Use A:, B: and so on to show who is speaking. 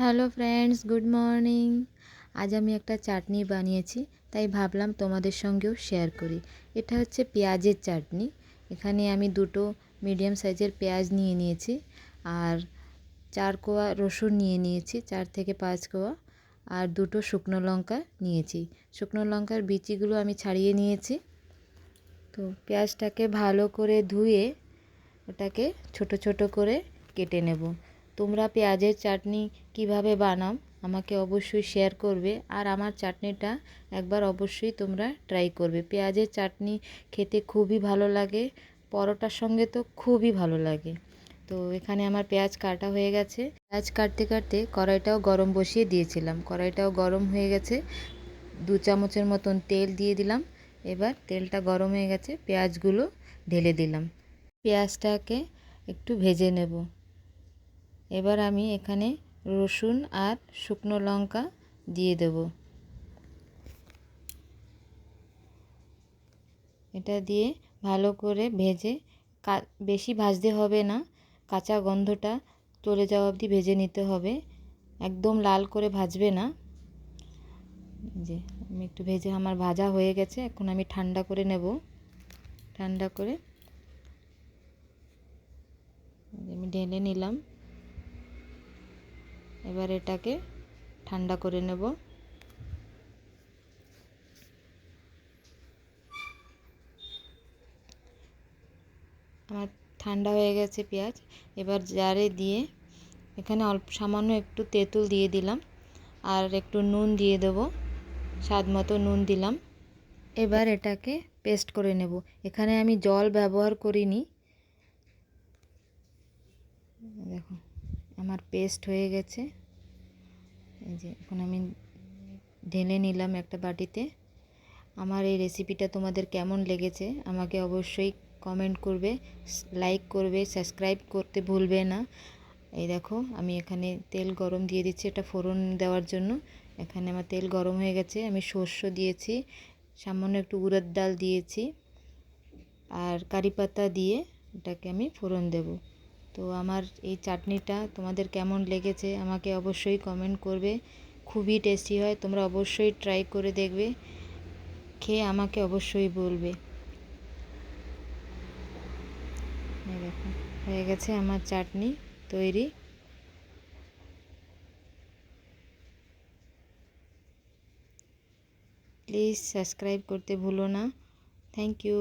A: Hello friends, good morning. আজ আমি একটা চাটনি বানিয়েছি, তাই ভাবলাম তোমাদের সঙ্গেও শেয়ার করি। এটা হচ্ছে পেঁয়াজের চাটনি। এখানে আমি দুটো মিডিয়াম সাইজের পেঁয়াজ নিয়ে নিয়েছি আর চার কোয়া রসুন নিয়ে নিয়েছি, চার থেকে পাঁচ কোয়া, আর দুটো শুকনো লঙ্কা নিয়েছি। শুকনো লঙ্কার বিচিগুলো আমি ছাড়িয়ে নিয়েছি। তো পেঁয়াজটাকে ভালো করে ধুয়ে ওটাকে ছোট ছোট করে কেটে নেব। তোমরা পেঁয়াজের চাটনি কীভাবে বানাও আমাকে অবশ্যই শেয়ার করবে। আর আমার চাটনিটা একবার অবশ্যই তোমরা ট্রাই করবে। পেঁয়াজের চাটনি খেতে খুবই ভালো লাগে, পরোটার সঙ্গে তো খুবই ভালো লাগে। তো এখানে আমার পেঁয়াজ কাটা হয়ে গেছে। পেঁয়াজ কাটতে কাটতে কড়াইটাও গরম বসিয়ে দিয়েছিলাম। কড়াইটাও গরম হয়ে গেছে। দু চামচের মতন তেল দিয়ে দিলাম। এবার তেলটা গরম হয়ে গেছে, পেঁয়াজগুলো ঢেলে দিলাম। পেঁয়াজটাকে একটু ভেজে নেব। এবার আমি এখানে রসুন আর শুকনো লঙ্কা দিয়ে দেব। এটা দিয়ে ভালো করে ভেজে বেশি ভাজতে হবে না, কাঁচা গন্ধটা চলে যাওয়া অবধি ভেজে নিতে হবে। একদম লাল করে ভাজবে না। যে, আমি একটু ভেজে আমার ভাজা হয়ে গেছে, এখন আমি ঠান্ডা করে নেব। ঠান্ডা করে আমি ঢেলে নিলাম। এবার এটাকে ঠান্ডা করে নেব। আমার ঠান্ডা হয়ে গেছে পেঁয়াজ। এবার জারে দিয়ে এখানে অল্প সামান্য একটু তেঁতুল দিয়ে দিলাম আর একটু নুন দিয়ে দেবো। স্বাদ মতো নুন দিলাম। এবার এটাকে পেস্ট করে নেব। এখানে আমি জল ব্যবহার করিনি দেখো আমার পেস্ট হয়ে গেছে। এই যে এখন আমি ঢেলে নিলাম একটা বাটিতে। আমার এই রেসিপিটা তোমাদের কেমন লেগেছে আমাকে অবশ্যই কমেন্ট করবে লাইক করবে সাবস্ক্রাইব করতে ভুলবে না। এই দেখো, আমি এখানে তেল গরম দিয়ে দিচ্ছি এটা ফোড়ন দেওয়ার জন্য। এখানে আমার তেল গরম হয়ে গেছে, আমি শস্য দিয়েছি, সামান্য একটু উড়ার ডাল দিয়েছি। আর কারি পাতা দিয়ে এটাকে আমি ফোড়ন দেবো। তো আমার এই চাটনিটা তোমাদের কেমন লেগেছে আমাকে অবশ্যই কমেন্ট করবে। খুবই টেস্টি হয়, তোমরা অবশ্যই ট্রাই করে দেখবে, খেয়ে আমাকে অবশ্যই বলবে। হয়ে গেছে আমার চাটনি তৈরি। প্লিজ সাবস্ক্রাইব করতে ভুলো না। Thank you